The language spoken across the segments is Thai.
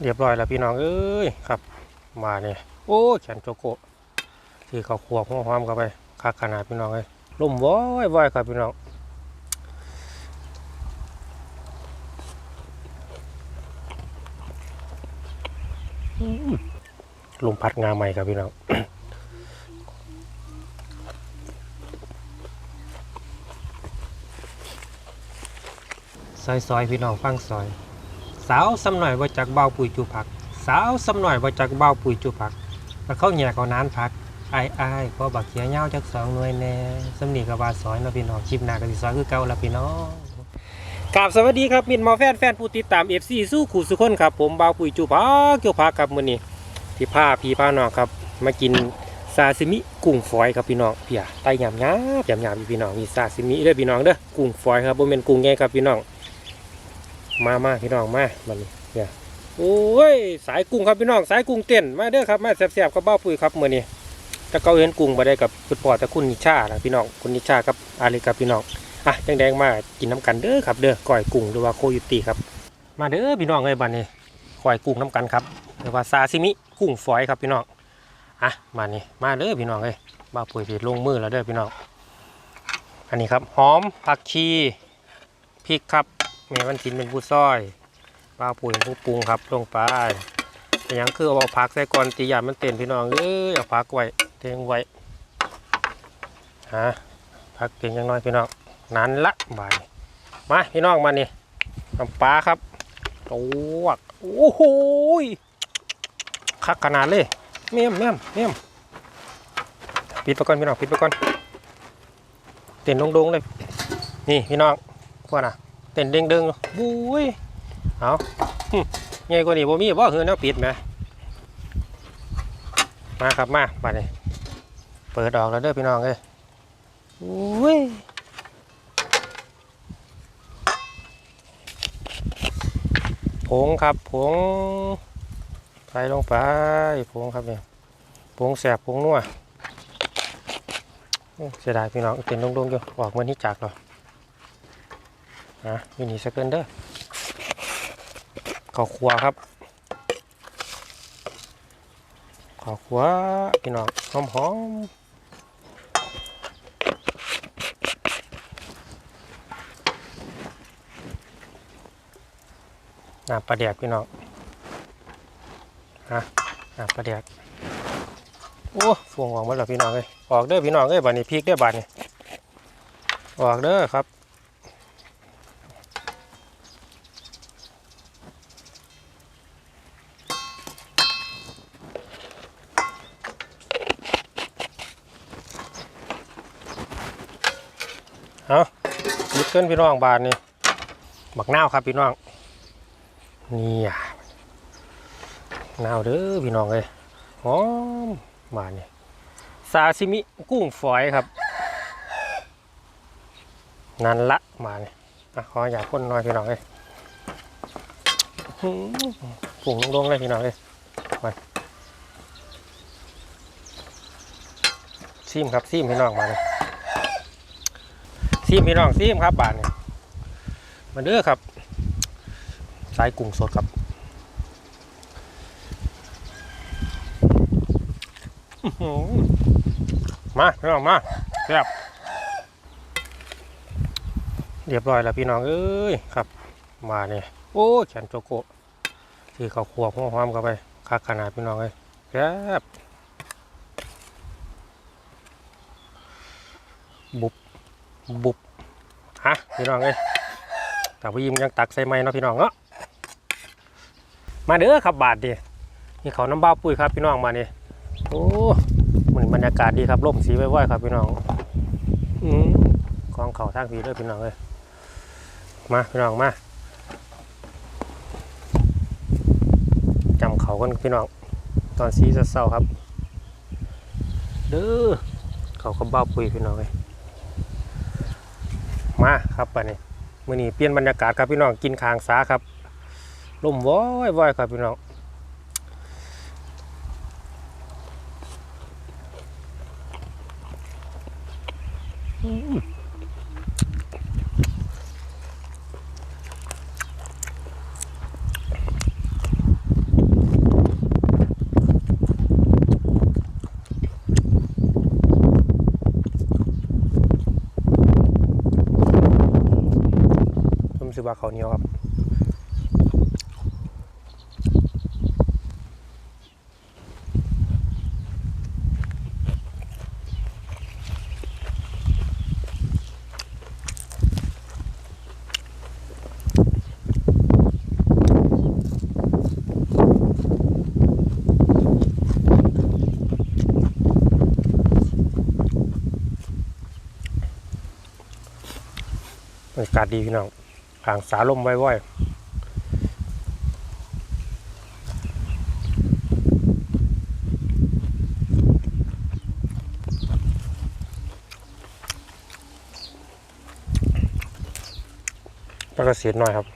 เรียบร้อยแล้วพี่น้องเอ้ยครับ มาเนี่ยโอ้แขนโจโกะที่เขาขวบหัวความเข้าไปคักขนาดพี่น้องเลยล่มว้อยว้อยครับพี่น้องอืมลมพัดงาใหม่ครับพี่น้องซอยซอยพี่น้องฟังซอย สาวสำหน่อยว่าจากเบาปุ๋ยจูผัก สาวสำหน่อยว่าจากเบาปุ๋ยจูผักแล้วเขาแหย่เอานานพักไอ้ไอ้ายก็บักเขียเงาจากสองหน่วยแน่สำนีกับว่าซอยเนาะพี่น้องคลิปหน้ากับสิซอยคือเก่าล้วพี่น้องกราบสวัสดีครับมินมอแฟนแฟนผู้ติดตาม FC สู้ขู่สุขคนครับผมเบาปุ๋ยจูผักเกี่ยวผักครับมื้อนี้ที่พาพี่พาน้องครับ มากินซาซิมิกุ้งฝอยครับพี่น้องเพียไตหยำยาบหยำยาบพี่น้องมีซาซิมิเด้อพี่น้องเด้อกุ้งฝอยครับบ่แม่นกุ้งใหญ่ครับพี่น้อง มามาพี่น้องมามันเนี่ยโอ้ยสายกุ้งครับพี่น้องสายกุ้งเต้นมาเด้อครับมาแซ่บๆกับเบ้าปุ้ยครับมื้อนี้ถ้าเขาเห็นกุ้งมาได้กับคุณพ่อแต่คุณนิชานะพี่น้องคุณนิชากับอาลีครับพี่น้องอะแดงๆมากินน้ำกันเด้อครับเด้อก้อยกุ้งหรือว่าโคยุติครับ มาเด้อพี่น้องเอ้ยบัดนี้ก้อยกุ้งน้ำกันครับหรือว่าซาซิมิกุ้งฝอยครับพี่น้องอะมานี่มาเด้อพี่น้องเอ้ยบ้าปุ้ยผิดลงมือแล้วเด้อพี่น้องอันนี้ครับหอมผักชีพริกครับ แม่วันทินเป็นผู้ซอยปลาปุ๋ยผู้ปรุงครับลงไปแต่ยังคือเอาผักใส่ก่อนตีหยาดมันเต้นพี่น้องเอ้ยเอาผักไว้เทงไว้ฮะผักเก่งยังน้อยพี่น้องนั้นละบายมาพี่น้องมานี่น้ำปลาครับโอ้วกโอ้โหยคักขนาดเลยเมี่ยมเมี่ยมเมี่ยมปิดไปก่อนพี่น้องปิดไปก่อนเต้นโดงๆเลยนี่พี่น้องพวกน่ะ เต้นเด้งเด้งๆบุ้ยเอาหึใหญ่กว่านี้บ่มีบ่เฮือแนวปิดไหมมาครับมาไปเลยเปิดออกแล้วเด้อพี่น้องเอ้ยอุ้ยผงครับผงใส่ลงไปผงครับเนี่ยผงแสบผงนัวโอ้เสียดายพี่น้องเต้นดงๆอยู่ออกเหมือนที่จากหรอ นะมินิสเกินเด้อข้าวคั่วครับข้าวคั่วพี่น้องหอมหอมน้ำปลาแดกพี่น้องฮะน้ำปลาแดกโอ้ฟวงออกมาแล้วพี่น้องเลยออกเด้อพี่น้องเอ้ยบานนี้พริกเด้อบานนี้ออกเด้อครับ ยึดขึ้นพี่น้องบานนี่บักนาวครับพี่น้องนี่อะนาวเด้อพี่น้องเลยหอมบานนี่ซาซิมิกุ้งฝอยครับนั่นละมาเนี่ยอะขออยากพ่นน่อยพี่น้องเลยหือกุ้งลงเลยพี่น้องเลยมาซิมครับซิมพี่น้องมาเลย ซีมพี่น้องซีมครับบานนี่มาเด้อครับ สายกุ้งสดครับมาพี่น้องมาแซ่บเรียบร้อยแล้วพี่น้องเอ้ยครับ มาเนี่ยโอ้แขนโจโกที่เขาขวบหัวความเข้าไปคักขนาดพี่น้องเลยแซ่บบุบ บุบฮะพี่น้องเอ้ยแต่พี่ยิมยังตักใส่ไม้เนาะพี่น้องเนาะมาเด้อครับบาทดินี่เขาน้ำบ้าปุ้ยครับพี่น้องมานี่โอ้เหมือนบรรยากาศดีครับร่มสีไว้ๆครับพี่น้องอืมกองเขาทางผีด้วยพี่น้องเลยมาพี่น้องมาจำเขากันพี่น้องตอนสีเศร้าครับ เด้อเขาก็บ้าปุ้ยพี่น้องเลย มาครับไปนี่มื่อนี้เปลี่ยนบรรยากาศครับพี่น้องกินคางสาครับลมว้อยว้อยครับพี่น้องอืม ว่าข้าวเหนียวครับบรรยากาศดีพี่น้อง ห่างสาลมไว้ๆแล้วก็เสียหน่อยครับ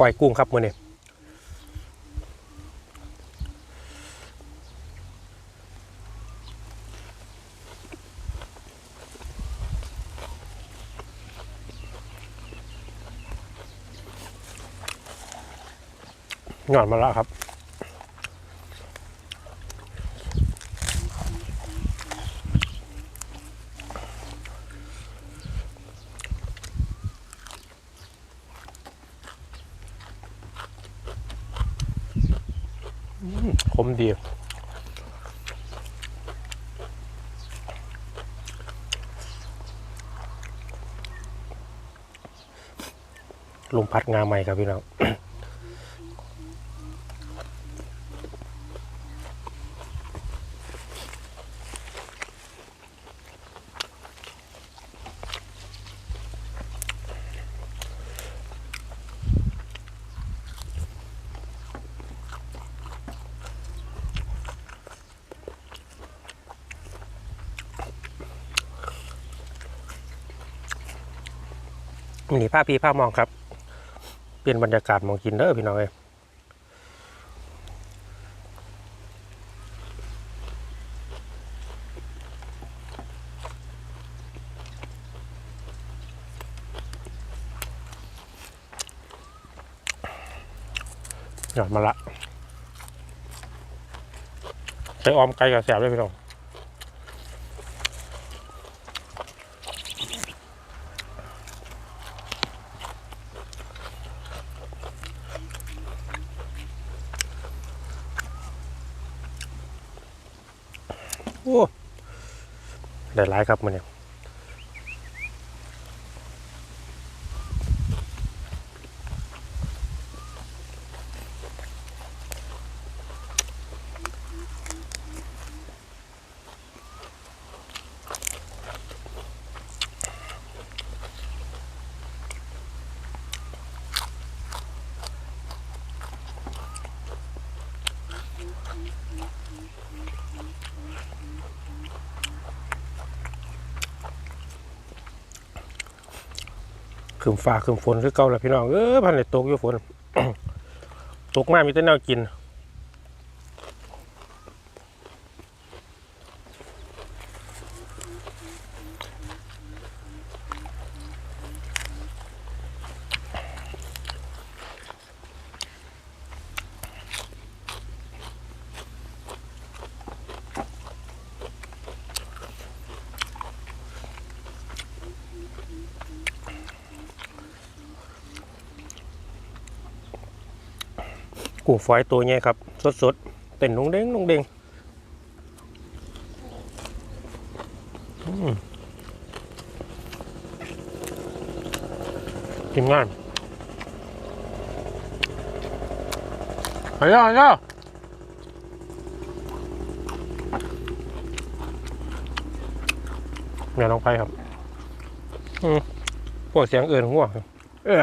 ก้อยกุ้งครับมือนี้หย่อนมาแล้วครับ ขมดีล มพัดงาใหม่ครับพี่น้องนี่ผ้าพีผ้ามองครับ เปลี่ยนบรรยากาศมองกินเด้อพี่น้องเอ้ยหยอดมาละใส่ออมไก่กับแสบเลยพี่น้อง โอ้ได้หลายครับมันเนี่ย คืมฟ้าคืนฝนคือเก่าแล้วพี่น้องเออพันเลยตกอยู่ฝน ตกมากมีแต่แนวกิน กุ้งฝอยตัวใหญ่ครับ สดๆเต้นลงเด้งลงเด้งอืมกินง่ายไปย่าย่าเนี่ยลองไปครับ อืมพวกเสียงเอื่นหัวเออ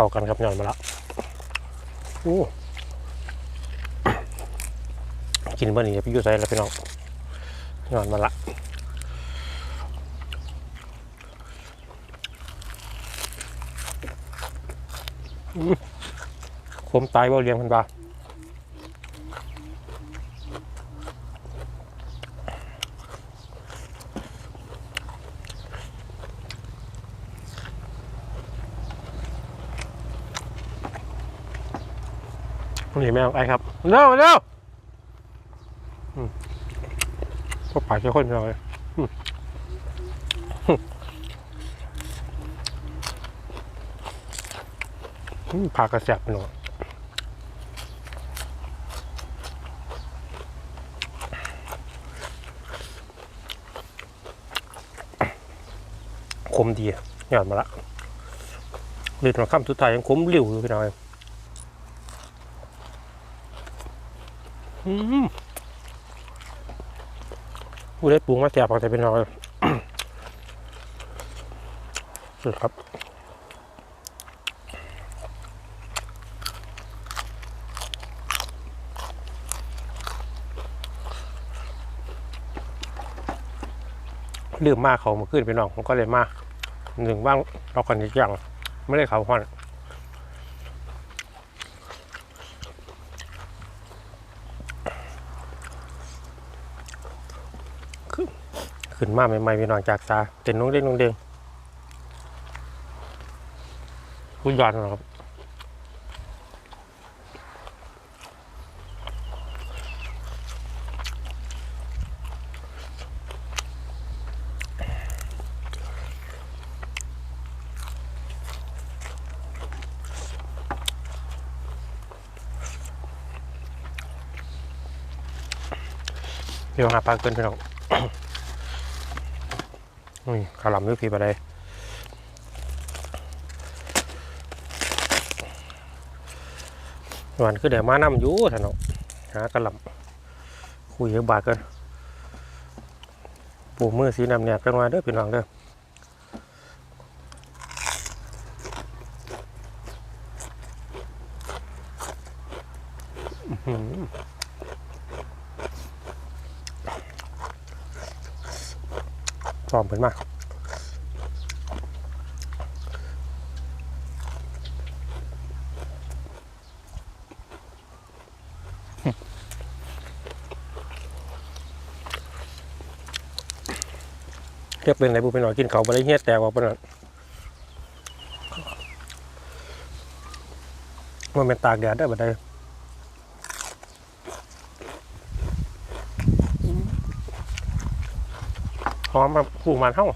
เข้ากันครับหย่อนมาละโอ้กินเมื่อนี้พี่อยู่ใส่แล้วพี่น้องหย่อนมาละผมตายบ่เลี้ยงพันปลา นี่แม่งไอ้ครับเร็วเร็วพวกป่าเจ้าคนเราเลยผักกระแสบหนอคมดีอะหยอดมาละเลือดมาข้ามทุดท้ายยังคมหลิวอยู่พี่น้อยอืม ผู้ได้ปรุงมาแสบเอาแต่เป็นน้อยสุดครับลืมมากเขามาขึ้นไปน้องผมก็เลยมาหนึ่งว่างเราคนนี้ยังไม่ได้เขาห้อน นมาใหม่ๆพี่น้องจากตาเต็นนุ่งเด้งนุ่งเด้งคุณยอดนะครับเดี๋ยวหาปลาเกินพี่น้อ งนี่ขาวหลำด้วยพี่ไปเลยวันคือเดี๋ยวมานำอยู่ท่านเนาะหากระหลำคุยเยอะบาดกันปูมือสีน้ำแนบกันมาเด้อพี่น้องเด้ออหือพร้ อมเพิ่นมาเรียกเป็นไรบุเป็นหน่อยกินเขาวบ่ได้เฮี้ยแตกออกไปหน่อยมันเป็นตากแดดได้แบ่ได้ อมแบบผูมันเท่า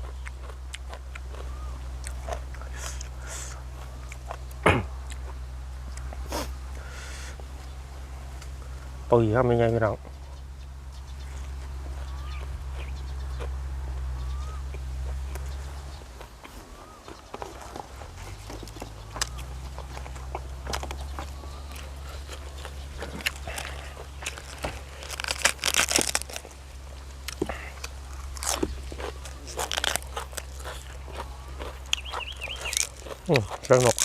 ปุ๋ยครับไม่ใช่พี่น้อง อืมสนุก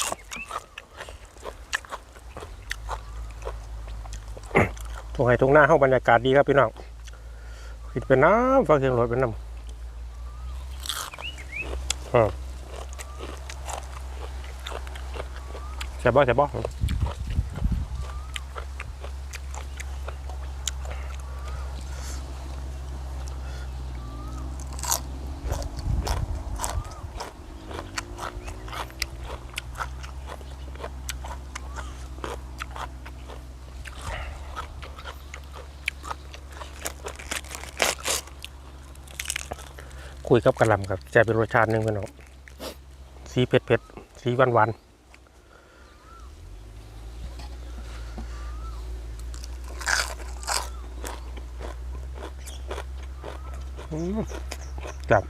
ตรงไหนตรงหน้าห้องบรรยากาศดีครับพี่น้องกินเป็นน้ำฟังเสียงรถเป็นน้ำอ่าแซ่บบ่แซ่บบ่ ยกับกระลำครับจะเป็นรสชาติหนึ่งพี่น้องสีเผ็ดเผ็ดสีหวานหวานจับ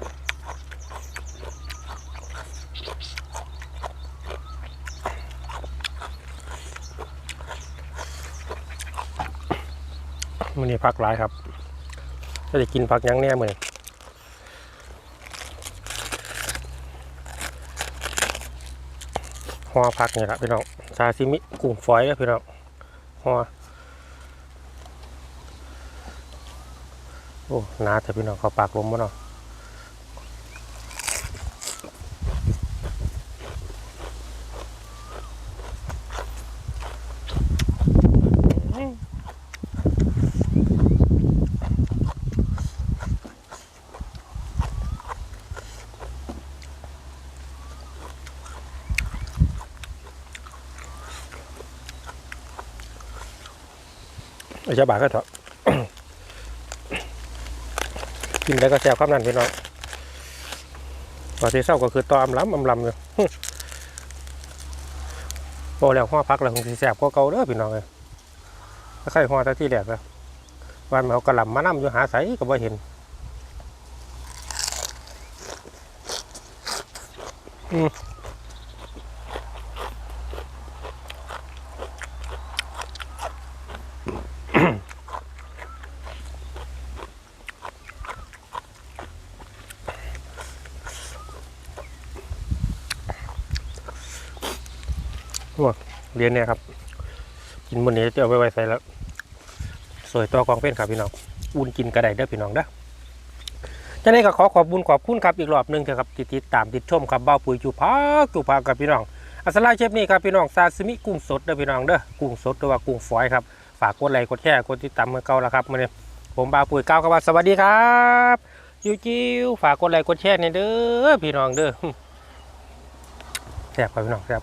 มันนี่พักหลายครับจะได้กินพักยังแน่เหมือน ห่อผักนี่แหละพี่น้องซาซิมิกุ้งฝอยเด้อพี่น้องห่อโอ้หนาแต่พี่น้องเขาปากลมมาเนาะ อาชาบาก็เถอะกินได้ก็แซ่บครับนั่นพี่น้องตอนที่เศร้าก็คือตอมล้ำอำลำเลยโอ้แล้วห่อพักแล้วคงสิแซบกว่าเก่าเด้อพี่น้องเลยใครห้อต่ที่แรกแล้ววันมาเอากระลำมานํอยู่หาใสก็บ่เห็น อืม เรียนเนี่ยครับ กินมื้อนี้จะเอาไปไว้ใส่แล้ว สวยตัวกองเป็นครับพี่น้องอุ่นกินกระไดเด้อพี่น้องเด้อจะได้ก็ขอขอบบุญขอบคุณครับอีกรอบหนึ่งเถอะครับติดติดตามติดชมครับเบ้าปุ๋ยจูพักจูพักกับพี่น้องอัสลาเชฟนี่ครับพี่น้องซาซิมิกุ้งสดเด้อพี่น้องเด้อกุ้งสดหรือว่ากุ้งฝอยครับฝากกดไลค์กดแชร์กดติดตามเมื่อเก่าแล้วครับมื้อนี้ผมบ้าปุ๋ยก้าวครับว่าสวัสดีครับจิวจิวฝากกดไลค์กดแชร์เนี่ยเด้อพี่น้องเด้อแซ่บครับพี่น้องแซ่บ